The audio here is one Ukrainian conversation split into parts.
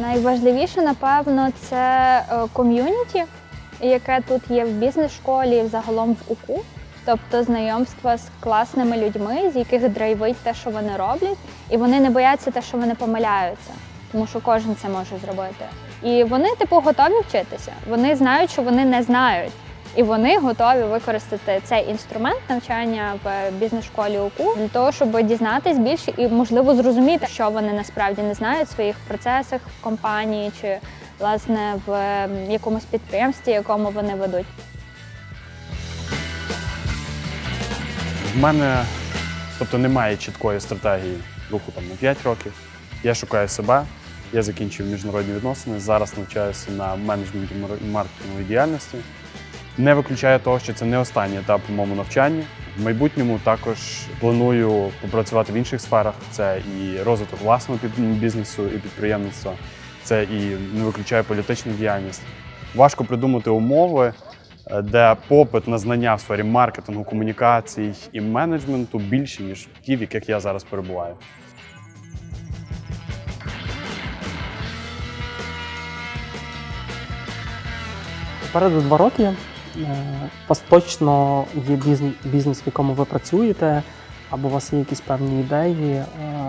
Найважливіше, напевно, це е, ком'юніті, яке тут є в бізнес-школі, загалом в УКУ. Тобто знайомства з класними людьми, з яких драйвить те, що вони роблять, і вони не бояться те, що вони помиляються, тому що кожен це може зробити. І вони, типу, готові вчитися. Вони знають, що вони не знають. І вони готові використати цей інструмент навчання в бізнес-школі УКУ для того, щоб дізнатись більше і, можливо, зрозуміти, що вони насправді не знають в своїх процесах в компанії чи власне в якомусь підприємстві, якому вони ведуть. В мене тобто немає чіткої стратегії руху там на 5 років. Я шукаю себе. Я закінчив міжнародні відносини. Зараз навчаюся на менеджменті маркетингової діяльності. Не виключаю того, що це не останній етап у моєму навчанні. В майбутньому також планую попрацювати в інших сферах. Це і розвиток власного бізнесу і підприємництва, це і не виключаю політичну діяльність. Важко придумати умови, е, де попит на знання в сфері маркетингу, комунікацій і менеджменту більші, ніж ті, в яких я зараз перебуваю. Попереду два роки. Е, вас точно є бізнес, в якому ви працюєте, або у вас є якісь певні ідеї. Е,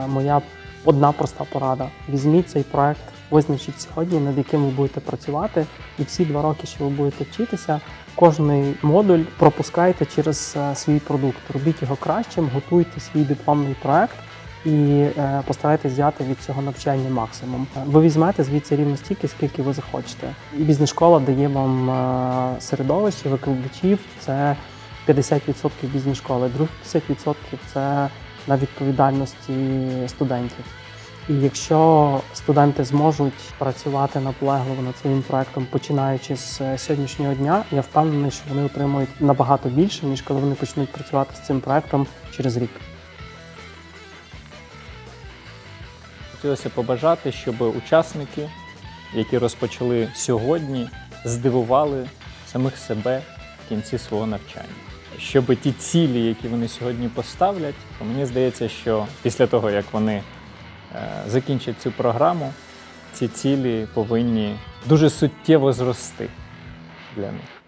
Моя одна проста порада: візьміть цей проект, визначіть сьогодні, над яким ви будете працювати, і всі два роки, що ви будете вчитися, кожний модуль пропускайте через е, свій продукт. Робіть його кращим, готуйте свій дипломний проект і е, постарайтесь взяти від цього навчання максимум. Ви візьмете звідси рівно стільки, скільки ви захочете. Бізнес-школа дає вам е, середовище викладачів. Це 50% бізнес-школи, другі 50% це на відповідальності студентів. І якщо студенти зможуть працювати наполегливо над своїм проектом, починаючи з е, сьогоднішнього дня, я впевнений, що вони отримують набагато більше, ніж коли вони почнуть працювати з цим проектом через рік. Хотілося побажати, щоб учасники, які розпочали сьогодні, здивували самих себе в кінці свого навчання. Щоб ті цілі, які вони сьогодні поставлять, то мені здається, що після того, як вони е, закінчать цю програму, ці цілі повинні дуже суттєво зрости для них.